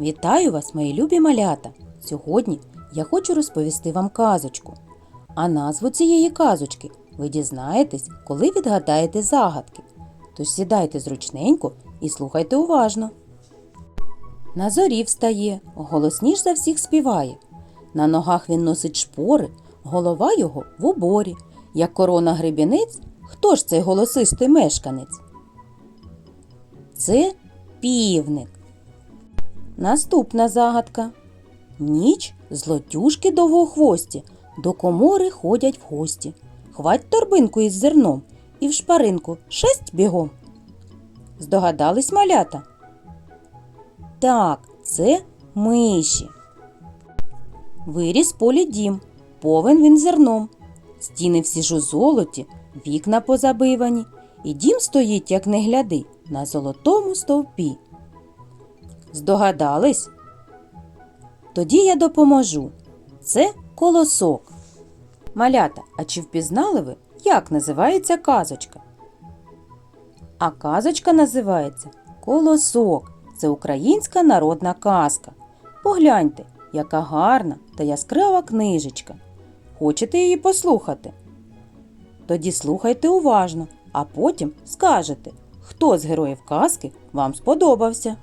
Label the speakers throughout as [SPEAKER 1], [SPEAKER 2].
[SPEAKER 1] Вітаю вас, мої любі малята! Сьогодні я хочу розповісти вам казочку. А назву цієї казочки ви дізнаєтесь, коли відгадаєте загадки. Тож сідайте зручненько і слухайте уважно. На зорі встає, голосніш за всіх співає. На ногах він носить шпори, голова його в уборі. Як корона гребінець, хто ж цей голосистий мешканець? Це півник. Наступна загадка. Ніч злотюшки довгохвості до комори ходять в гості. Хвать торбинку із зерном і в шпаринку шесть бігом. Здогадались малята? Так, це миші. Виріс полі дім, повен він зерном. Стіни всі ж у золоті, вікна позабивані, і дім стоїть, як не гляди, на золотому стовпі. Здогадались? Тоді я допоможу. Це колосок. Малята, а чи впізнали ви, як називається казочка? А казочка називається Колосок. Це українська народна казка. Погляньте, яка гарна та яскрава книжечка. Хочете її послухати? Тоді слухайте уважно, а потім скажете, хто з героїв казки вам сподобався.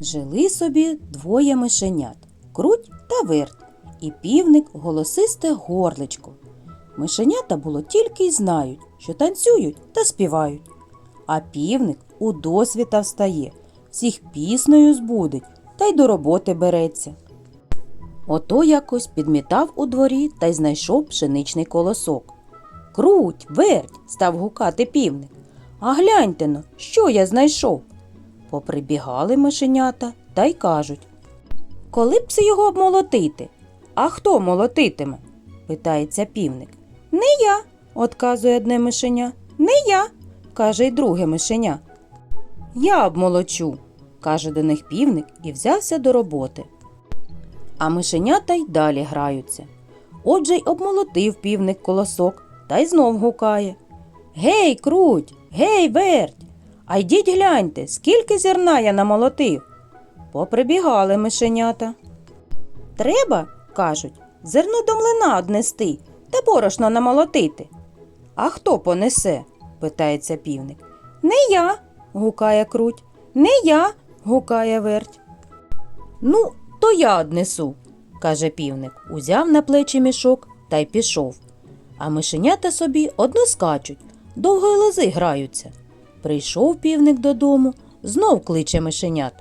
[SPEAKER 1] Жили собі двоє мишенят круть та верть, і півник голосисте горличко. Мишенята було тільки й знають, що танцюють та співають. А півник у досвіта встає, всіх піснею збудить та й до роботи береться. Ото якось підмітав у дворі та й знайшов пшеничний колосок. Круть, верть, став гукати півник. А гляньте но, що я знайшов. Поприбігали мишенята та й кажуть. Коли б це його обмолотити? А хто молотитиме? питається півник. Не я, отказує одне мишеня. Не я, каже й друге мишеня. Я обмолочу, каже до них півник і взявся до роботи. А мишенята й далі граються. Отже й обмолотив півник колосок та й знов гукає. Гей, круть, гей, верть! А йдіть гляньте, скільки зерна я намолотив. Поприбігали мишенята. Треба, кажуть, зерно до млина однести та борошно намолотити. А хто понесе? питається півник. Не я, гукає круть. Не я, гукає верть. Ну, то я однесу, каже півник, узяв на плечі мішок та й пішов. А мишенята собі одно скачуть, довгої лози граються. Прийшов півник додому, знов кличе мишенят.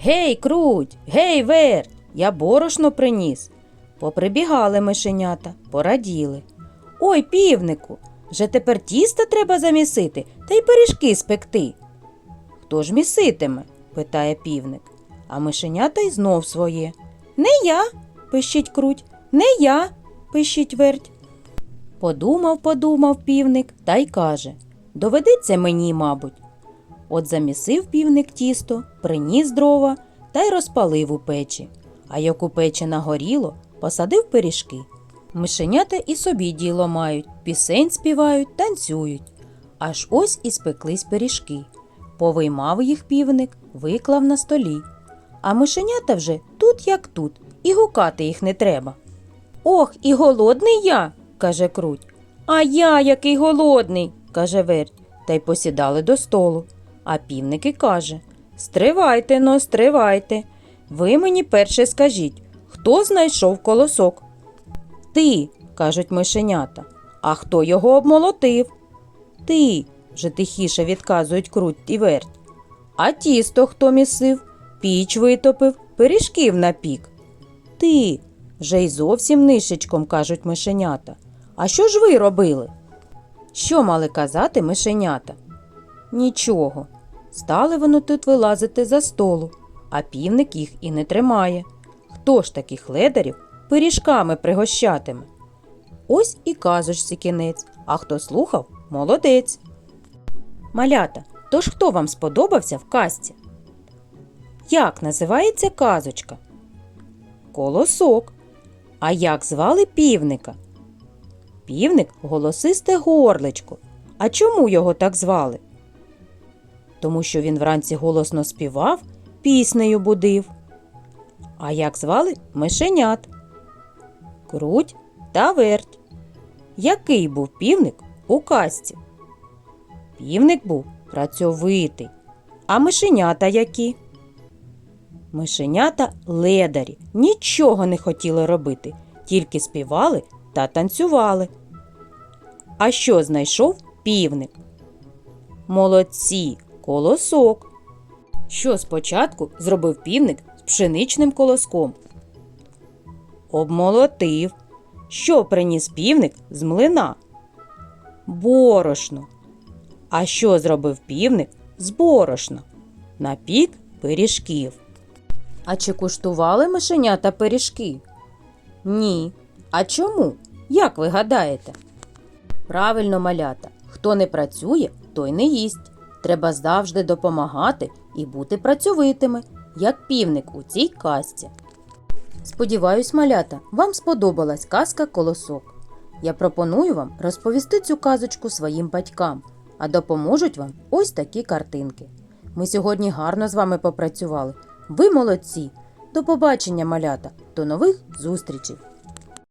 [SPEAKER 1] Гей, круть, гей, верть, я борошно приніс. Поприбігали мишенята, пораділи. Ой, півнику, вже тепер тісто треба замісити та й пиріжки спекти. Хто ж міситиме? питає півник. А мишенята й знов своє. Не я, пищить круть, не я, пищить верть. Подумав, подумав півник та й каже Доведеться мені, мабуть. От замісив півник тісто, приніс дрова та й розпалив у печі. А як у печі нагоріло, посадив пиріжки. Мишенята і собі діло мають, пісень співають, танцюють. Аж ось і спеклись пиріжки. Повиймав їх півник, виклав на столі. А мишенята вже тут як тут, і гукати їх не треба. Ох, і голодний я, каже круть. А я який голодний, каже верть, та й посідали до столу. А півник і каже Стривайте но, стривайте. Ви мені перше скажіть, хто знайшов колосок? Ти, кажуть мишенята. А хто його обмолотив? Ти, вже тихіше відказують круть і верть. А тісто хто місив, піч витопив, пиріжків напік. Ти, вже й зовсім нишечком кажуть мишенята. А що ж ви робили? Що мали казати мишенята? Нічого. Стали вони тут вилазити за столу, а півник їх і не тримає. Хто ж таких ледарів пиріжками пригощатиме? Ось і казочці кінець, а хто слухав молодець. Малята, тож хто вам сподобався в казці? Як називається казочка? Колосок. А як звали півника? Півник голосисте горличко. А чому його так звали? Тому що він вранці голосно співав піснею будив. А як звали мишенят? Круть та верть. Який був півник у казці? Півник був працьовитий. А мишенята які? Мишенята ледарі нічого не хотіли робити, тільки співали та танцювали. А що знайшов півник? Молодці, колосок. Що спочатку зробив півник з пшеничним колоском? Обмолотив. Що приніс півник з млина? Борошно. А що зробив півник з борошна? Напік пиріжків. А чи куштували мишенята пиріжки? Ні. А чому? Як ви гадаєте? Правильно, малята, хто не працює, той не їсть. Треба завжди допомагати і бути працьовитими, як півник у цій казці. Сподіваюсь, малята, вам сподобалась казка Колосок. Я пропоную вам розповісти цю казочку своїм батькам, а допоможуть вам ось такі картинки. Ми сьогодні гарно з вами попрацювали. Ви молодці! До побачення, малята! До нових зустрічей!